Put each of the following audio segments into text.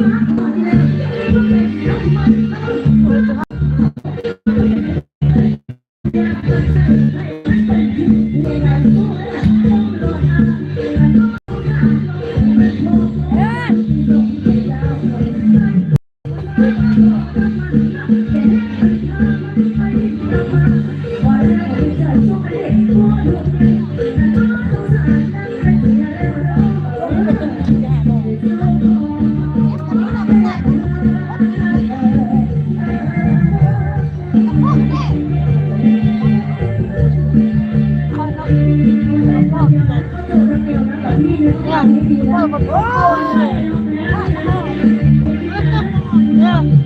ที่ไหน ป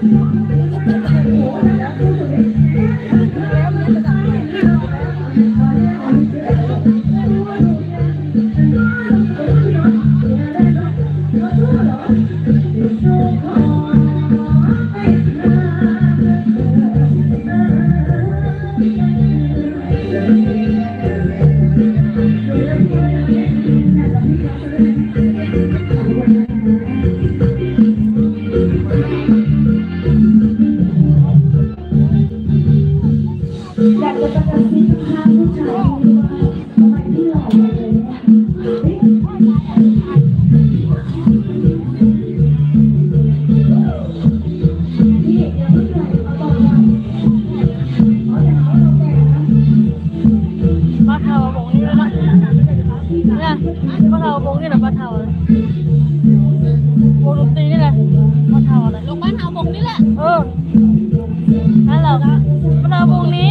ลา นั่นแหละปลาเทาวงนี้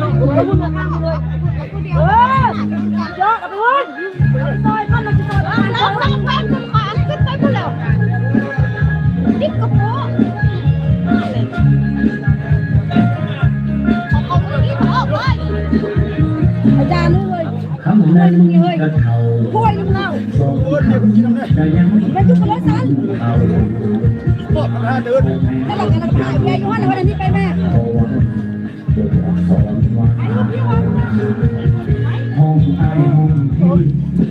ไอห้องที่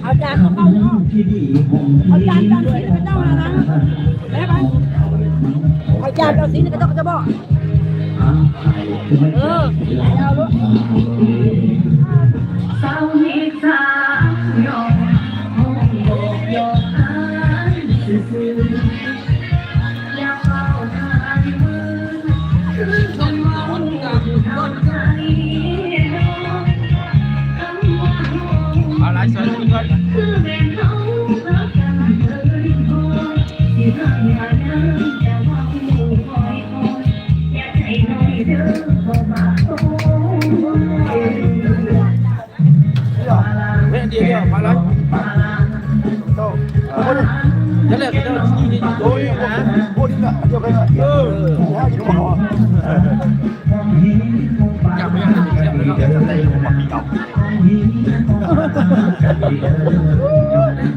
เอาจารย์คำเข้านั้นที่ดีห้องเอาสีนี่ไป็นเจ้าแล้วนะแล้วไปเอาจารย์จำศีลเป็นเจ้าจะบอกเออเอาลูกเศร้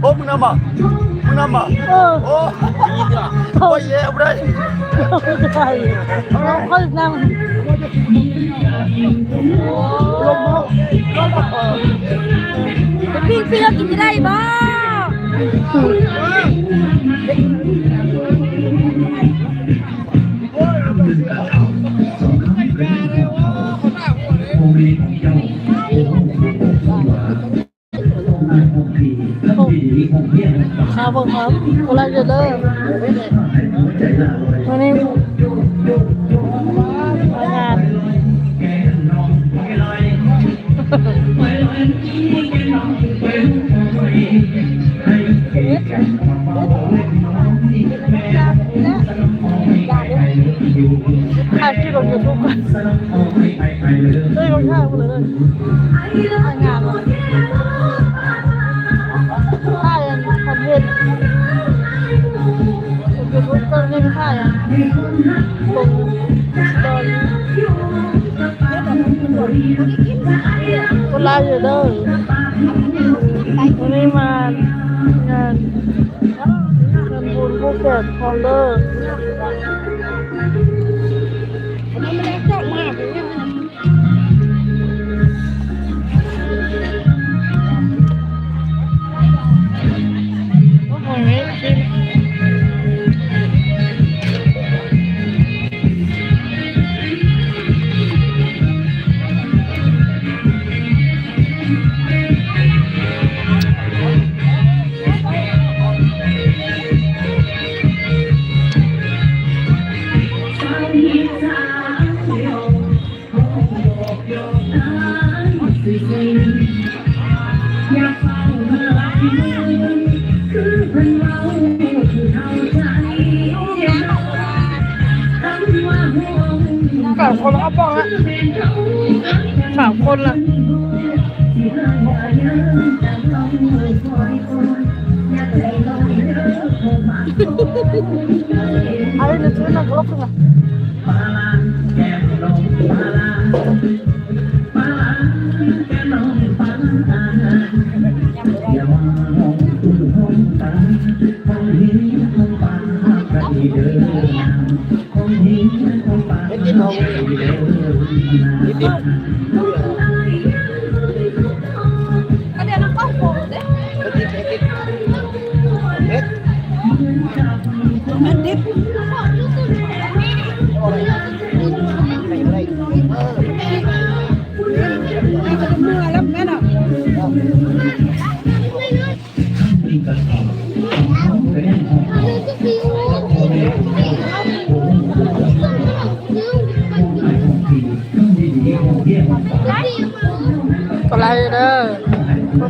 โอ้มึงนำมามึงนำมาเครับผมครับเวลาจะเลิก ใจหน้าเลย วันนี้มางาน แกน้องไปลอยไปลอยแกน้องไปลอยให้แกแกน้องเล็กน้องนี่แม่สนมองให้ใครอยู่ ถ่ายคลิปลงยูทูบกัน สนมองให้ใครเลย เฮ้ยลงท่าไปเลย คอนเทนต์ยูทูบก็เล่นท่ายังลงตอนคนไลฟ์อยู่เด้อวันนี้มางานงานบุญภูเก็ตพอนเดอร์ สามคนแล้วบ้องละสามคนละอะไรจะซื้อนักรบกันล่ะ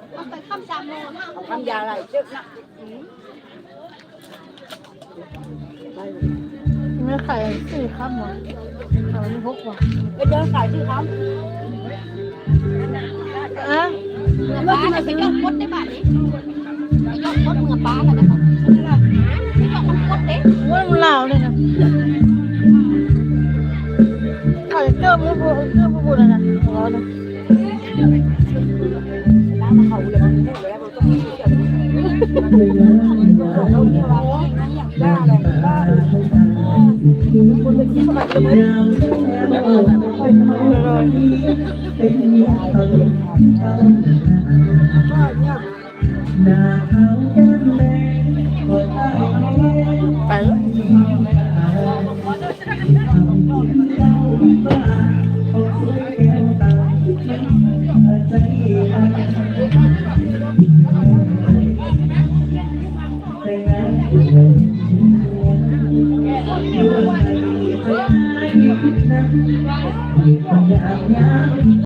ร์จะกราบเด้อไม่ขายสี่คำหรอขายไม่พกหรอไปเดินขายที่ครับอะป้าเนี่ยไปยกมดได้บ้านนี้ไปยกมดเมื่อป้ากันนะคะไปยกมดเด็กว่ามันลาวเลยนะขายเจ้าไม่พูดเจ้าไม่พูดเลยนะร้อนนะน้ำมาเขาเลย ไปแล้ว